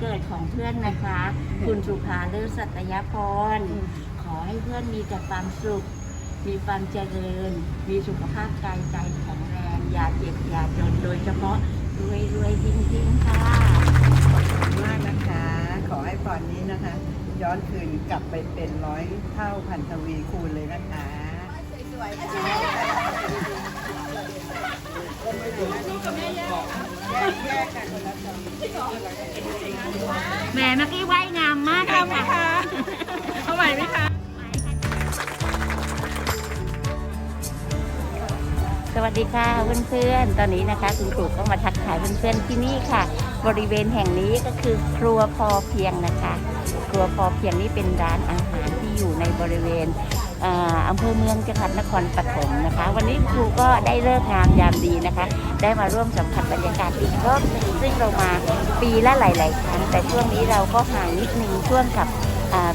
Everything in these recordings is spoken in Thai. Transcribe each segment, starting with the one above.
เกิดของเพื่อนนะคะ คุณสุภาเลิศสัตยพร ขอให้เพื่อนมีแต่ความสุข มีความเจริญ มีสุขภาพกายใจแข็งแรง อย่าเจ็บอย่าจนโดยเฉพาะรวยรวยๆจริงๆค่ะมากนะคะ ขอให้พรนี้นะคะ ย้อนคืนกลับไปเป็นร้อยเท่าพันทวีคูณเลยนะคะสวยๆค่ะ แยกกันคนละสองแหมเมื่อกี้ว่ายงามมากเลยค่ะ เอาใหม่ไหมคะสวัสดีค่ะเพื่อนๆ ตอนนี้นะคะคุณครูก็มาทักทายเพื่อนๆที่นี่ค่ะ บริเวณแห่งนี้ก็คือครัวพอเพียงนะคะ ครัวพอเพียงนี่เป็นร้านอาหารที่อยู่ในบริเวณ อำเภอเมืองจังหวัดนครปฐมนะคะ วันนี้ครูก็ได้เลิกงามยามดีนะคะ ได้มาร่วมสัมผัสบรรยากาศอีกรอบหนึ่งซึ่งเรามาปีละหลาย ๆ ครั้ง แต่ช่วงนี้เราก็ห่างนิดนึงช่วงกับ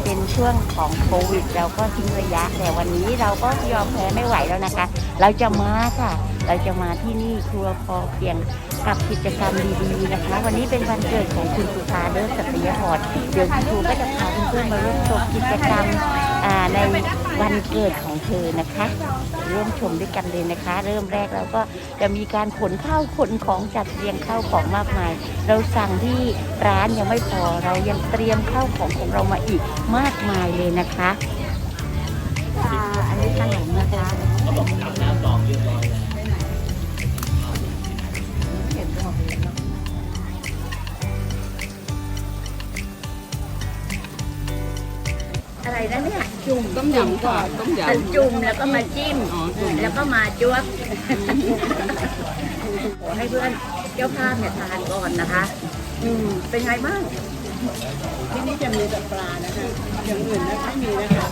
เป็นช่วงของโควิด เราก็ทิ้งระยะ แต่วันนี้เราก็ยอมแพ้ไม่ไหวแล้วนะคะ เราจะมาค่ะ เราจะมาที่นี่ครัวพอเพียงกับกิจกรรมดีๆนะคะ วันนี้เป็นวันเกิดของคุณสุภาเลิศสัตยพรเดี๋ยวคุณครูก็จะพาเพื่อนๆมาร่วมชมกิจกรรมในวันเกิดของเธอนะคะ ร่วมชมด้วยกันเลยนะคะ เริ่มแรกเราก็จะมีการขนข้าวขนของจัดเรียงข้าวของมากมาย เราสั่งที่ร้านยังไม่พอเรายังเตรียมข้าวของของเรามาอีกมากมายเลยนะคะอ่าอันนี้ขนมนะคะ อะไรนะเนี่ยจุ่มต้มยำค่ะต้มยเป็นจุ่มแล้วก็มาจิ้มอ๋อจุ่มแล้วก็มาจ้วบขอให้เพื่อนเจ้าภาพเนี่ยทานก่อนนะคะ อืมเป็นไงบ้างที่นี่จะมีแต่ปลานะคะอย่างอื่นนะไม่มีนะคะ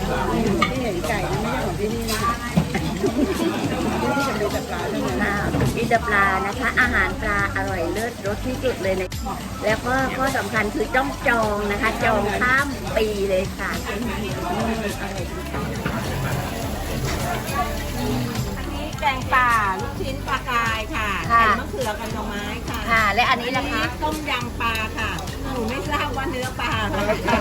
ที่เห็นไก่นี่ไม่ใช่ของที่นี่นะคะที่นี่จะ มีแต่ปลาเท่านั้นอ่ามีแต่ปลานะคะ อาหารปลาอร่อยเลิศรสที่สุดเลยนะแล้วก็ข้อสำคัญคือต้องจองนะคะ จองข้ามปีเลยค่ะอืมอร่อยจริงแกงป่าลูกชิ้นปลากายค่ะค่ะใส่มะเขือกับหน่อไม้ค่ะ ค่ะ และอันนี้นะคะต้มยำปลาค่ะ หนูไม่ทราบว่าเนื้อปลาอะไรค่ะ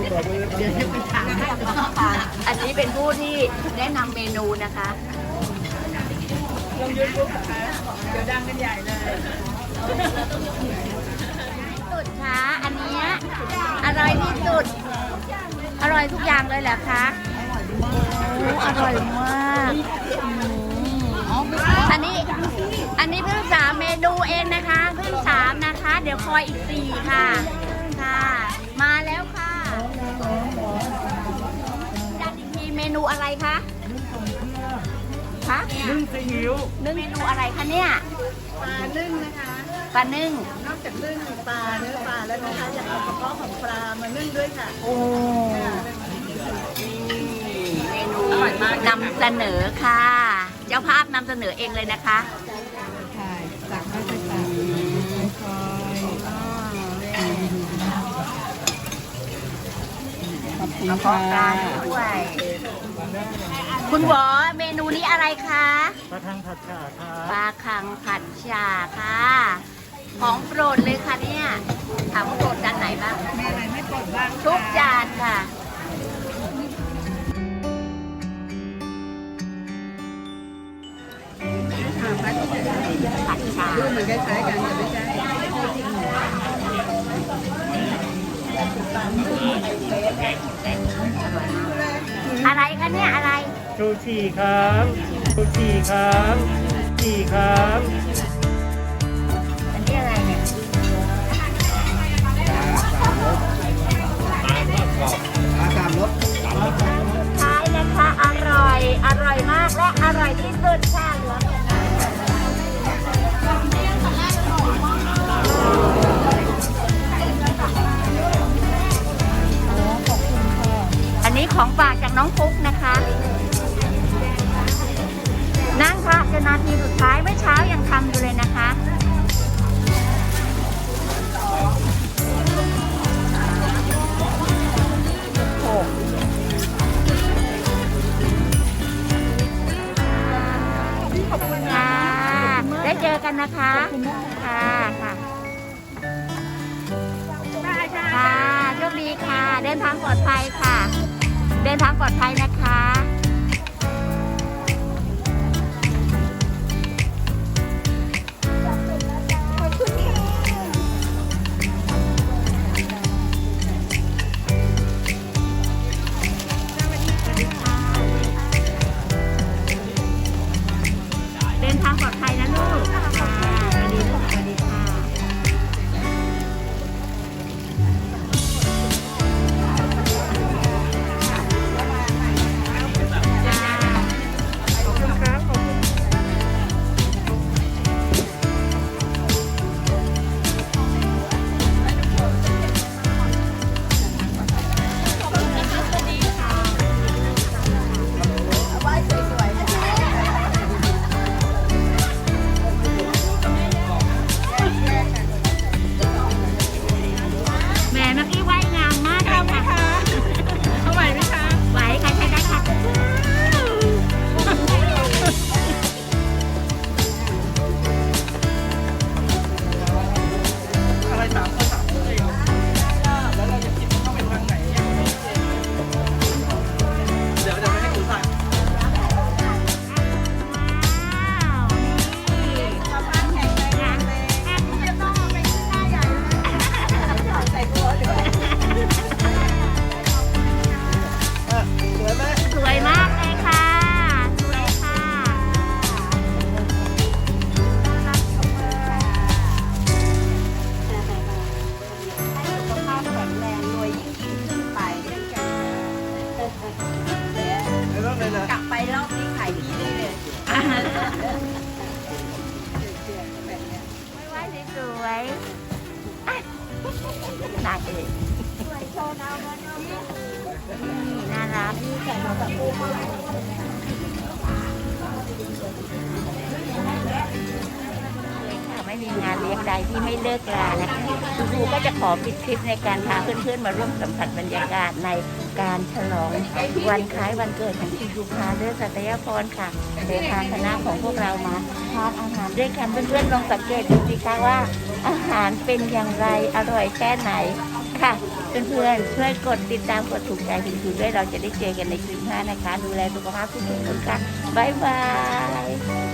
เดี๋ยวจะไปถามให้ก่อนค่ะอันนี้เป็นผู้ที่แนะนำเมนูนะคะลงยูทูบนะคะเดี๋ยวดังกันใหญ่เลยสุดคะอันเนี้ยอร่อยที่สุด อร่อยทุกอย่างเลยแหละคะโอ้อร่อยมากอืมอันนี้ อันนี้เพิ่งสามเมนูเองนะคะ เพิ่งสามนะคะ เดี๋ยวคอยอีกสี่ค่ะ ค่ะ มาแล้วค่ะจัดอีกทีเมนูอะไรคะคะนึ่งซีอิ๊วนึ่งเมนูอะไรคะเนี่ยปลานึ่งนะคะปลานึ่ง นอกจากนึ่งปลาเนื้อปลาแล้วนะคะอยากเอากระเพาะของปลามานึ่งด้วยค่ะ โอ้เมนูนำเสนอค่ะ เจ้าภาพนำเสนอเองเลยนะคะ ใช่ตักให้ไปตักคอย ขอบคุณเอาพอค่ะปลาด้วยคุณหวอเมนูนี้อะไรคะปลาทังผัดฉ่าครับปลาคังผัดฉ่าค่ะ ของโปรดเลยค่ะเนี่ยถามว่าโปรดจานไหนบ้างมีอะไรไม่ปลดบ้างทุกจานค่ะผัดฉ่ารูปมันคล้ายๆกันแต่ไม่ใช่ ชูชีครับชูชีครับชีครับอันนี้อะไรเนี่ยสามรสท้ายนะคะอร่อย อร่อยมากและอร่อยที่สุดค่ะเหลือเพียงนั้นอันนี้ของฝากจากน้องฟุ๊ก ค่ะค่ะค่ะโชคดีค่ะ เดินทางปลอดภัยค่ะ เดินทางปลอดภัยนะคะ นางเอกนี่น่ารักนี่แข่งกับปูค่ะไม่มีงานเลี้ยงใดที่ไม่เลิกลานะคะคุณครูก็จะขอปิดคลิปในการพาเพื่อนๆมาร่วมสัมผัสบรรยากาศใน การฉลองวันคล้ายวันเกิดของคุณครูพาเลือสัตยพรค่ะโดทางคณะของพวกเรามาทานอาหารด้วยกันเพื่อนๆลองสังเกตดูสิคะว่า อาหารเป็นอย่างไรอร่อยแค่ไหนค่ะเพื่อนๆช่วยกดติดตามกดถูกใจคุณครูด้วยเราจะได้เจอกันในคลิปหน้านะคะ ดูแลสุขภาพทุกคนค่ะบ๊ายบาย